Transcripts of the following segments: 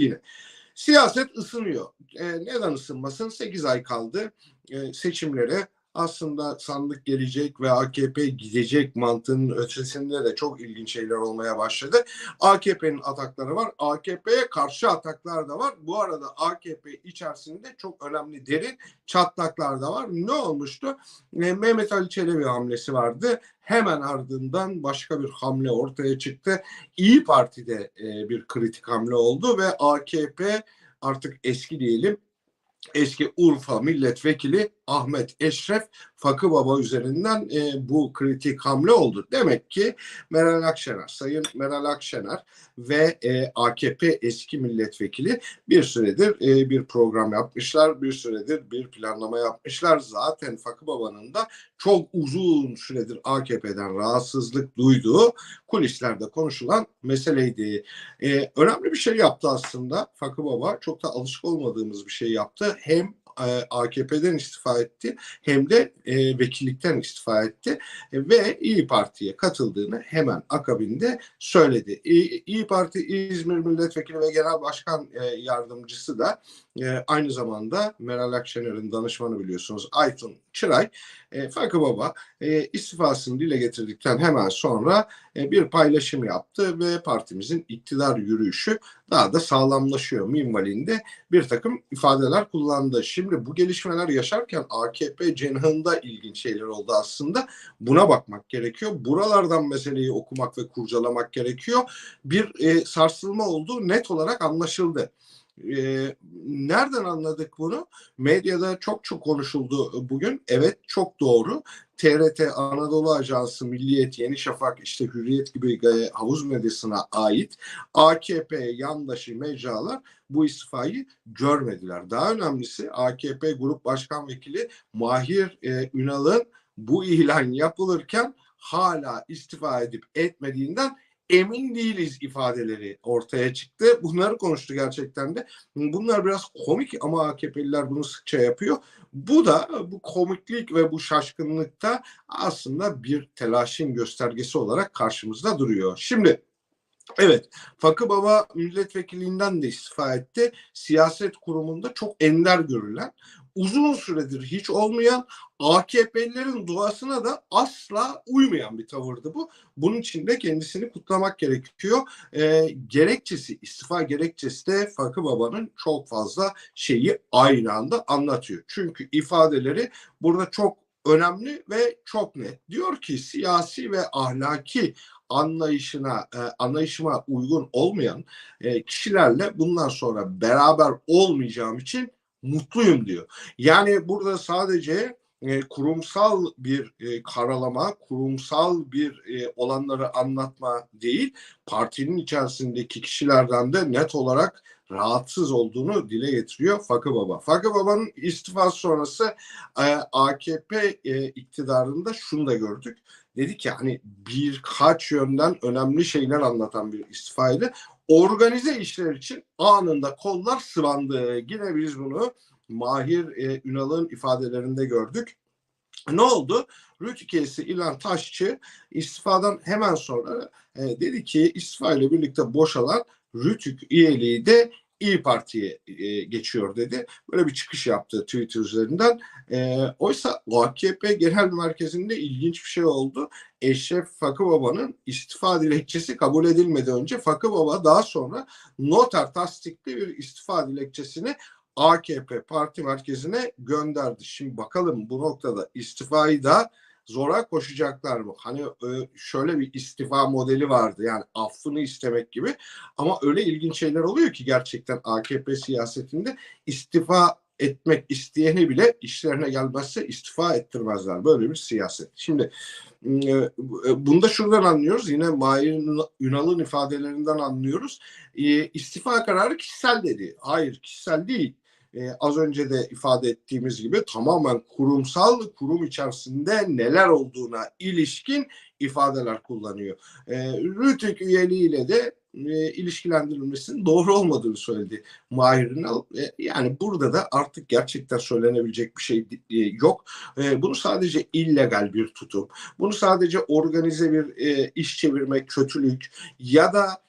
yine. Siyaset ısınıyor. E, neden ısınmasın? 8 ay kaldı e, seçimlere. Aslında sandık gelecek ve AKP gidecek mantığının ötesinde de çok ilginç şeyler olmaya başladı. AKP'nin atakları var. AKP'ye karşı ataklar da var. Bu arada AKP içerisinde çok önemli derin çatlaklar da var. Ne olmuştu? E, Mehmet Ali Çelebi hamlesi vardı. Hemen ardından başka bir hamle ortaya çıktı. İyi Parti'de e, bir kritik hamle oldu ve AKP artık eski diyelim eski Urfa milletvekili Ahmet Eşref Fakı Baba üzerinden e, bu kritik hamle oldu. Demek ki Meral Akşener, Sayın Meral Akşener ve e, AKP eski milletvekili bir süredir e, bir program yapmışlar, bir süredir bir planlama yapmışlar. Zaten Fakı Baba'nın da çok uzun süredir AKP'den rahatsızlık duyduğu kulislerde konuşulan meseleydi. E, önemli bir şey yaptı aslında Fakı Baba. Çok da alışık olmadığımız bir şey yaptı. Hem e, AKP'den istifa etti hem de e, vekillikten istifa etti e, ve İyi Parti'ye katıldığını hemen akabinde söyledi. İyi, İyi Parti İzmir Milletvekili ve Genel Başkan e, Yardımcısı da e, aynı zamanda Meral Akşener'in danışmanı biliyorsunuz Aytun Çıray e, Fakı Baba e, istifasını dile getirdikten hemen sonra e, bir paylaşım yaptı ve partimizin iktidar yürüyüşü daha da sağlamlaşıyor minvalinde bir takım ifadeler kullandı. Şimdi bu gelişmeler yaşarken AKP cenahında ilginç şeyler oldu aslında. Buna bakmak gerekiyor. Buralardan meseleyi okumak ve kurcalamak gerekiyor. Bir e, sarsılma olduğu net olarak anlaşıldı. E, nereden anladık bunu? Medyada çok çok konuşuldu bugün. Evet çok doğru. TRT, Anadolu Ajansı, Milliyet, Yeni Şafak, işte Hürriyet gibi e, havuz medyasına ait AKP yandaşı mecralar bu istifayı görmediler. Daha önemlisi AKP Grup Başkan Vekili Mahir e, Ünal'ın bu ilan yapılırken hala istifa edip etmediğinden emin değiliz ifadeleri ortaya çıktı. Bunları konuştu gerçekten de. Bunlar biraz komik ama AKP'liler bunu sıkça yapıyor. Bu da bu komiklik ve bu şaşkınlıkta aslında bir telaşın göstergesi olarak karşımızda duruyor. Şimdi Evet, Fakı Baba milletvekilliğinden de istifa etti. Siyaset kurumunda çok ender görülen, uzun süredir hiç olmayan AKP'lilerin duasına da asla uymayan bir tavırdı bu. Bunun için de kendisini kutlamak gerekiyor. E, gerekçesi, istifa gerekçesi de Fakı Baba'nın çok fazla şeyi aynı anda anlatıyor. Çünkü ifadeleri burada çok önemli ve çok net. Diyor ki siyasi ve ahlaki anlayışına e, anlayışıma uygun olmayan e, kişilerle bundan sonra beraber olmayacağım için mutluyum diyor. Yani burada sadece e, kurumsal bir e, karalama, kurumsal bir e, olanları anlatma değil, partinin içerisindeki kişilerden de net olarak rahatsız olduğunu dile getiriyor Fakı Baba. Fakı Baba'nın istifası sonrası e, AKP e, iktidarında şunu da gördük. Dedi ki hani birkaç yönden önemli şeyler anlatan bir istifaydı. Organize işler için anında kollar sıvandı. Yine biz bunu Mahir e, Ünal'ın ifadelerinde gördük. Ne oldu? Rütük üyesi İlhan Taşçı istifadan hemen sonra e, dedi ki istifa ile birlikte boşalan Rütük üyeliği de İyi Parti'ye e, geçiyor dedi. Böyle bir çıkış yaptı Twitter üzerinden. E, oysa AKP Genel Merkezi'nde ilginç bir şey oldu. Eşref Fakı Baba'nın istifa dilekçesi kabul edilmeden önce Fakı Baba daha sonra noter tasdikli bir istifa dilekçesini AKP parti merkezine gönderdi. Şimdi bakalım bu noktada istifayı da zora koşacaklar mı? Hani e, şöyle bir istifa modeli vardı yani affını istemek gibi ama öyle ilginç şeyler oluyor ki gerçekten AKP siyasetinde istifa etmek isteyeni bile işlerine gelmezse istifa ettirmezler. Böyle bir siyaset. Şimdi e, e, bunu da şuradan anlıyoruz. Yine Mahir Ünal'ın ifadelerinden anlıyoruz. İstifa kararı kişisel dedi. Hayır kişisel değil e, az önce de ifade ettiğimiz gibi tamamen kurumsal kurum içerisinde neler olduğuna ilişkin ifadeler kullanıyor. E, Rütük üyeliğiyle de e, ilişkilendirilmesinin doğru olmadığını söyledi Mahir Ünal. E, yani burada da artık gerçekten söylenebilecek bir şey e, yok. E, bunu sadece illegal bir tutum, bunu sadece organize bir e, iş çevirmek, kötülük ya da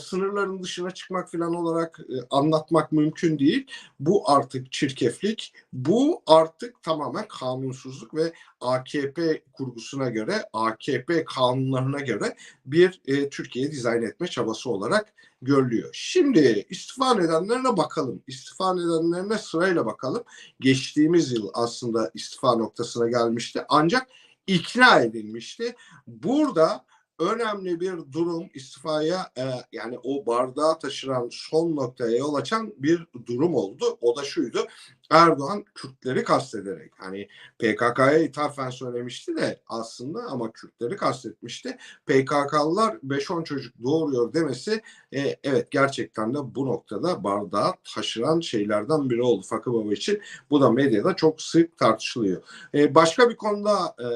sınırların dışına çıkmak falan olarak e, anlatmak mümkün değil. Bu artık çirkeflik, bu artık tamamen kanunsuzluk ve AKP kurgusuna göre, AKP kanunlarına göre bir e, Türkiye dizayn etme çabası olarak görülüyor. Şimdi istifa nedenlerine bakalım. İstifa nedenlerine sırayla bakalım. Geçtiğimiz yıl aslında istifa noktasına gelmişti. Ancak ikna edilmişti. Burada önemli bir durum istifaya e, yani o bardağı taşıran son noktaya yol açan bir durum oldu. O da şuydu. Erdoğan Kürtleri kastederek hani PKK'ya ithafen söylemişti de aslında ama Kürtleri kastetmişti. PKK'lılar 5-10 çocuk doğuruyor demesi e, evet gerçekten de bu noktada bardağı taşıran şeylerden biri oldu Fakı Baba için. Bu da medyada çok sık tartışılıyor. E, başka bir konuda e,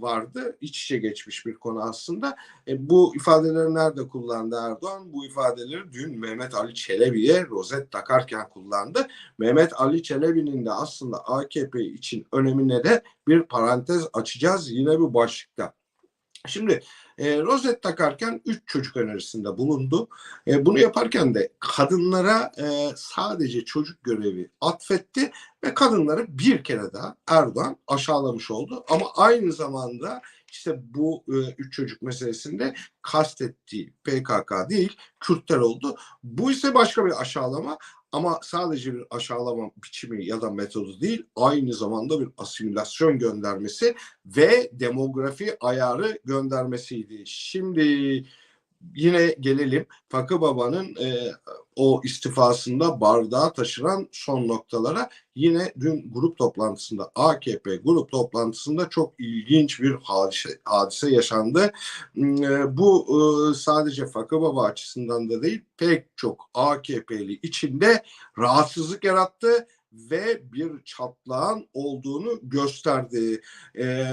vardı. İç içe geçmiş bir konu aslında. E, bu ifadeleri nerede kullandı Erdoğan? Bu ifadeleri dün Mehmet Ali Çelebi'ye rozet takarken kullandı. Mehmet Ali Çelebi'nin de aslında AKP için önemine de bir parantez açacağız yine bu başlıkta. Şimdi e, rozet takarken üç çocuk önerisinde bulundu. E, bunu yaparken de kadınlara e, sadece çocuk görevi atfetti ve kadınları bir kere daha Erdoğan aşağılamış oldu. Ama aynı zamanda işte bu e, üç çocuk meselesinde kastettiği PKK değil Kürtler oldu. Bu ise başka bir aşağılama ama sadece bir aşağılama biçimi ya da metodu değil aynı zamanda bir asimilasyon göndermesi ve demografi ayarı göndermesiydi. Şimdi yine gelelim Fakı Baba'nın e, o istifasında bardağı taşıran son noktalara yine dün grup toplantısında AKP grup toplantısında çok ilginç bir hadise, hadise yaşandı. Hmm, e, bu e, sadece Fakı Baba açısından da değil pek çok AKP'li içinde rahatsızlık yarattı ve bir çatlağın olduğunu gösterdi. E,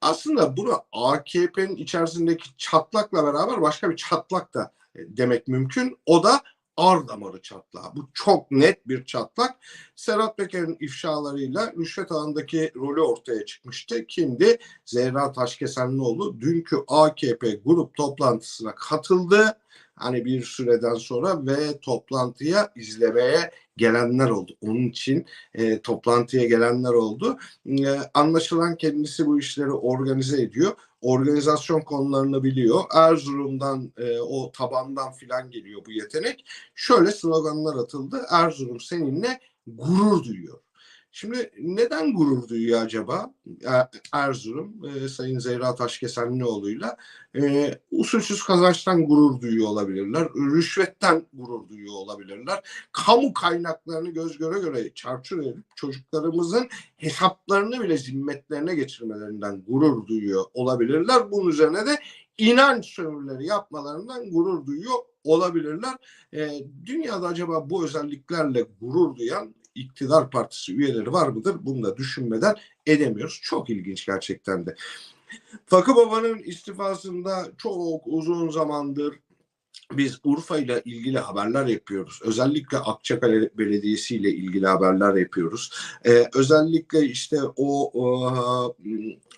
aslında bunu AKP'nin içerisindeki çatlakla beraber başka bir çatlak da demek mümkün. O da ar damarı çatlağı. Bu çok net bir çatlak. Serhat Peker'in ifşalarıyla rüşvet ağındaki rolü ortaya çıkmıştı. Kimdi? Zehra Taşkesenlioğlu dünkü AKP grup toplantısına katıldı. Hani bir süreden sonra ve toplantıya izlemeye gelenler oldu. Onun için e, toplantıya gelenler oldu. E, anlaşılan kendisi bu işleri organize ediyor organizasyon konularını biliyor. Erzurum'dan e, o tabandan filan geliyor bu yetenek. Şöyle sloganlar atıldı. Erzurum seninle gurur duyuyor. Şimdi neden gurur duyuyor acaba Erzurum e, Sayın Zehra Taşkesenlioğlu'yla? E, usulsüz kazançtan gurur duyuyor olabilirler. Rüşvetten gurur duyuyor olabilirler. Kamu kaynaklarını göz göre göre çarçur edip çocuklarımızın hesaplarını bile zimmetlerine geçirmelerinden gurur duyuyor olabilirler. Bunun üzerine de inanç sömürüleri yapmalarından gurur duyuyor olabilirler. E, dünyada acaba bu özelliklerle gurur duyan iktidar partisi üyeleri var mıdır? Bunu da düşünmeden edemiyoruz. Çok ilginç gerçekten de. Fakı Baba'nın istifasında çok uzun zamandır biz Urfa ile ilgili haberler yapıyoruz. Özellikle Akçakale Belediyesi ile ilgili haberler yapıyoruz. Ee, özellikle işte o, o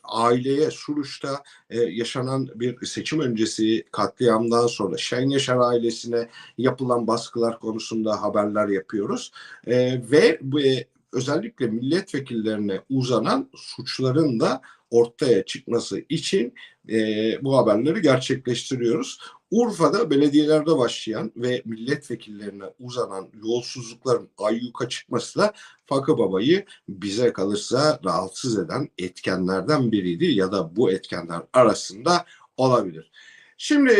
aileye Suruç'ta e, yaşanan bir seçim öncesi katliamdan sonra Şahin Yaşar ailesine yapılan baskılar konusunda haberler yapıyoruz. E, ve bu, e, özellikle milletvekillerine uzanan suçların da ortaya çıkması için e, bu haberleri gerçekleştiriyoruz. Urfa'da belediyelerde başlayan ve milletvekillerine uzanan yolsuzlukların ayyuka çıkması da Fakı Baba'yı bize kalırsa rahatsız eden etkenlerden biriydi ya da bu etkenler arasında olabilir. Şimdi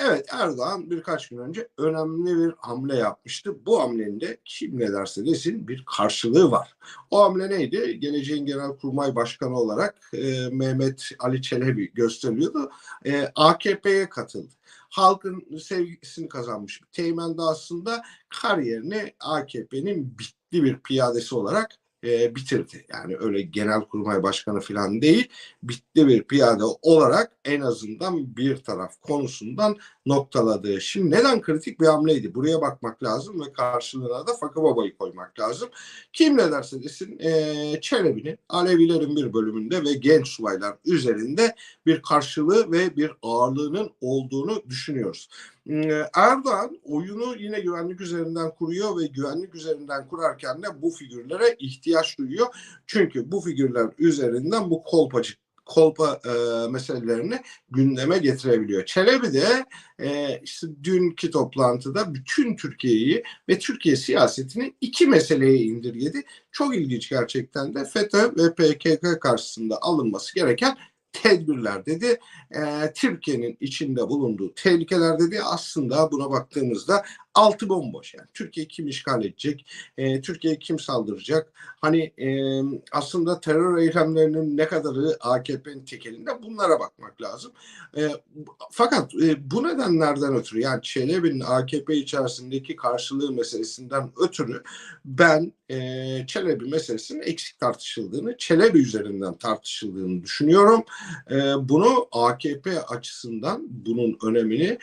evet Erdoğan birkaç gün önce önemli bir hamle yapmıştı. Bu hamlenin de kim ne derse desin bir karşılığı var. O hamle neydi? Geleceğin Genelkurmay Başkanı olarak e, Mehmet Ali Çelebi gösteriyordu. E, AKP'ye katıldı. Halkın sevgisini kazanmış teğmen de aslında kariyerini AKP'nin bitli bir piyadesi olarak e, bitirdi. Yani öyle genel kurmay başkanı falan değil, bitti bir piyade olarak en azından bir taraf konusundan noktaladı. Şimdi neden kritik bir hamleydi? Buraya bakmak lazım ve karşılığına da Fakı Baba'yı koymak lazım. Kim ne derse desin e, Çelebi'nin Alevilerin bir bölümünde ve genç subaylar üzerinde bir karşılığı ve bir ağırlığının olduğunu düşünüyoruz. Ee, Erdoğan oyunu yine güvenlik üzerinden kuruyor ve güvenlik üzerinden kurarken de bu figürlere ihtiyaç duyuyor. Çünkü bu figürler üzerinden bu kolpacı kolpa e, meselelerini gündeme getirebiliyor. Çelebi de e, işte dünkü toplantıda bütün Türkiye'yi ve Türkiye siyasetini iki meseleye indirgedi. Çok ilginç gerçekten de FETÖ ve PKK karşısında alınması gereken tedbirler dedi. E, Türkiye'nin içinde bulunduğu tehlikeler dedi. Aslında buna baktığımızda altı bomboş yani. Türkiye kim işgal edecek? E, Türkiye kim saldıracak? Hani e, aslında terör eylemlerinin ne kadarı AKP'nin tekelinde bunlara bakmak lazım. E, fakat e, bu nedenlerden ötürü yani Çelebi'nin AKP içerisindeki karşılığı meselesinden ötürü ben e, Çelebi meselesinin eksik tartışıldığını, Çelebi üzerinden tartışıldığını düşünüyorum. E, bunu AKP açısından bunun önemini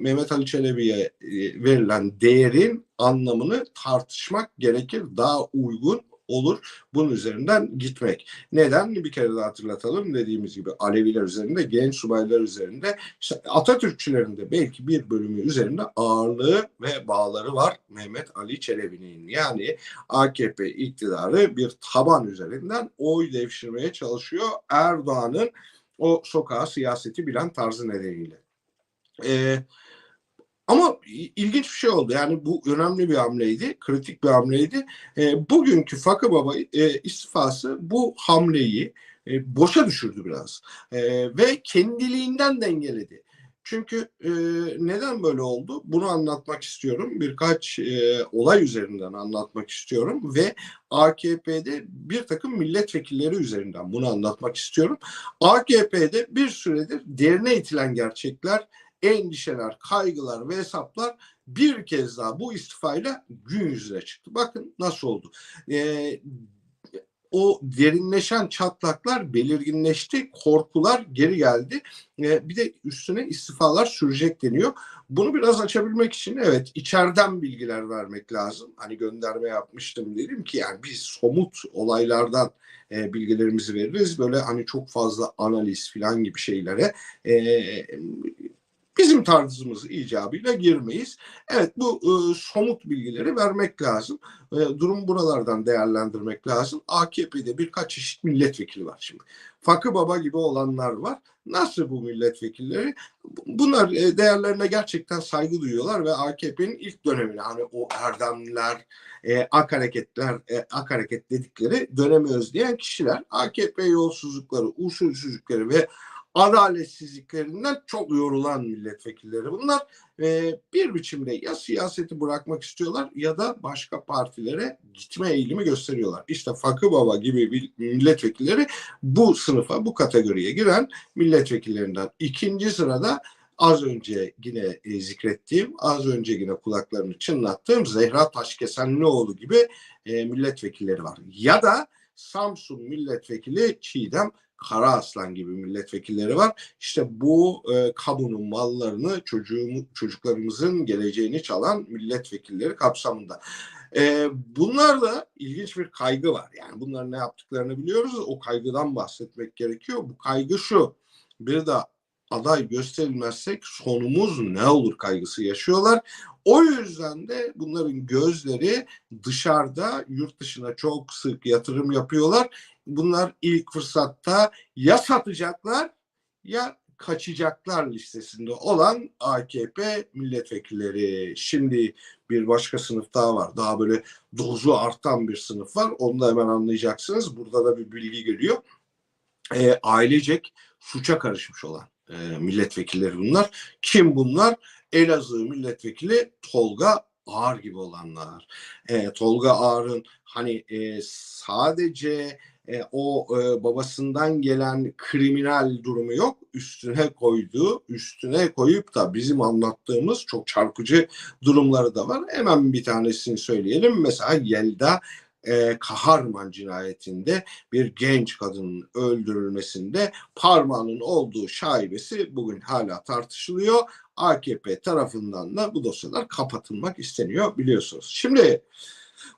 Mehmet Ali Çelebi'ye e, verilen değerin anlamını tartışmak gerekir. Daha uygun olur bunun üzerinden gitmek. Neden? Bir kere daha hatırlatalım. Dediğimiz gibi Aleviler üzerinde, genç subaylar üzerinde, işte Atatürkçülerin de belki bir bölümü üzerinde ağırlığı ve bağları var Mehmet Ali Çelebi'nin. Yani AKP iktidarı bir taban üzerinden oy devşirmeye çalışıyor Erdoğan'ın o sokağa siyaseti bilen tarzı nedeniyle. Ee, ama ilginç bir şey oldu. Yani bu önemli bir hamleydi, kritik bir hamleydi. E, bugünkü Fakı Baba e, istifası bu hamleyi e, boşa düşürdü biraz. E, ve kendiliğinden dengeledi. Çünkü e, neden böyle oldu? Bunu anlatmak istiyorum. Birkaç e, olay üzerinden anlatmak istiyorum ve AKP'de bir takım milletvekilleri üzerinden bunu anlatmak istiyorum. AKP'de bir süredir derine itilen gerçekler endişeler, kaygılar ve hesaplar bir kez daha bu istifayla gün yüzüne çıktı. Bakın nasıl oldu. Ee, o derinleşen çatlaklar belirginleşti, korkular geri geldi. Ee, bir de üstüne istifalar sürecek deniyor. Bunu biraz açabilmek için evet içeriden bilgiler vermek lazım. Hani gönderme yapmıştım dedim ki yani biz somut olaylardan e, bilgilerimizi veririz. Böyle hani çok fazla analiz falan gibi şeylere e, Bizim tarzımız icabıyla girmeyiz. Evet bu e, somut bilgileri vermek lazım. E, durum buralardan değerlendirmek lazım. AKP'de birkaç çeşit milletvekili var şimdi. Fakı Baba gibi olanlar var. Nasıl bu milletvekilleri? Bunlar e, değerlerine gerçekten saygı duyuyorlar ve AKP'nin ilk dönemine hani o erdemler, e, ak hareketler, e, ak hareket dedikleri dönemi özleyen kişiler AKP yolsuzlukları, usulsüzlükleri ve adaletsizliklerinden çok yorulan milletvekilleri bunlar. E, bir biçimde ya siyaseti bırakmak istiyorlar ya da başka partilere gitme eğilimi gösteriyorlar. İşte Fakı Baba gibi milletvekilleri bu sınıfa, bu kategoriye giren milletvekillerinden. ikinci sırada az önce yine e, zikrettiğim, az önce yine kulaklarını çınlattığım Zehra Taşkesenlioğlu gibi e, milletvekilleri var. Ya da Samsun milletvekili Çiğdem Kara Aslan gibi milletvekilleri var. İşte bu e, kamunun mallarını çocuğum, çocuklarımızın geleceğini çalan milletvekilleri kapsamında. E, bunlarda ilginç bir kaygı var. Yani bunların ne yaptıklarını biliyoruz. O kaygıdan bahsetmek gerekiyor. Bu kaygı şu. Bir de aday gösterilmezsek sonumuz ne olur kaygısı yaşıyorlar. O yüzden de bunların gözleri dışarıda yurt dışına çok sık yatırım yapıyorlar. Bunlar ilk fırsatta ya satacaklar ya kaçacaklar listesinde olan AKP milletvekilleri. Şimdi bir başka sınıf daha var. Daha böyle dozu artan bir sınıf var. Onu da hemen anlayacaksınız. Burada da bir bilgi geliyor. E, ailecek suça karışmış olan e, milletvekilleri bunlar. Kim bunlar? Elazığ milletvekili Tolga Ağar gibi olanlar. E, Tolga Ağar'ın hani e, sadece e, o e, babasından gelen kriminal durumu yok. Üstüne koyduğu, üstüne koyup da bizim anlattığımız çok çarpıcı durumları da var. Hemen bir tanesini söyleyelim. Mesela Yelda e, Kaharman cinayetinde bir genç kadının öldürülmesinde parmağının olduğu şaibesi bugün hala tartışılıyor. AKP tarafından da bu dosyalar kapatılmak isteniyor biliyorsunuz. Şimdi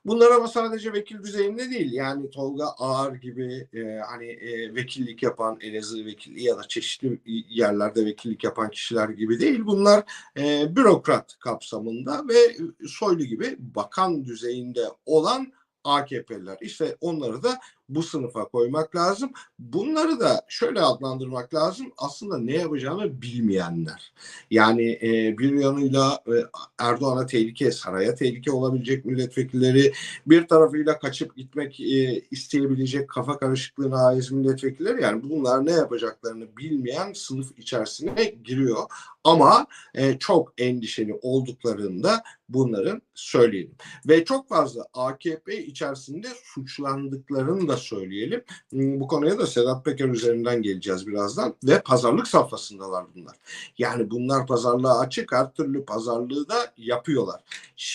Bunlar ama sadece vekil düzeyinde değil. Yani Tolga Ağar gibi e, hani e, vekillik yapan Elazığ vekili ya da çeşitli yerlerde vekillik yapan kişiler gibi değil. Bunlar e, bürokrat kapsamında ve Soylu gibi bakan düzeyinde olan AKP'liler. İşte onları da bu sınıfa koymak lazım. Bunları da şöyle adlandırmak lazım. Aslında ne yapacağını bilmeyenler. Yani e, bir yanıyla e, Erdoğan'a tehlike, saraya tehlike olabilecek milletvekilleri, bir tarafıyla kaçıp gitmek e, isteyebilecek kafa karışıklığına haiz milletvekilleri. Yani bunlar ne yapacaklarını bilmeyen sınıf içerisine giriyor. Ama e, çok endişeli olduklarında bunların söyleyelim. Ve çok fazla AKP içerisinde suçlandıklarını da söyleyelim. Hmm, Bu konuya da Sedat Peker üzerinden geleceğiz birazdan. Ve pazarlık safhasındalar bunlar. Yani bunlar pazarlığa açık, her türlü pazarlığı da yapıyorlar. Şimdi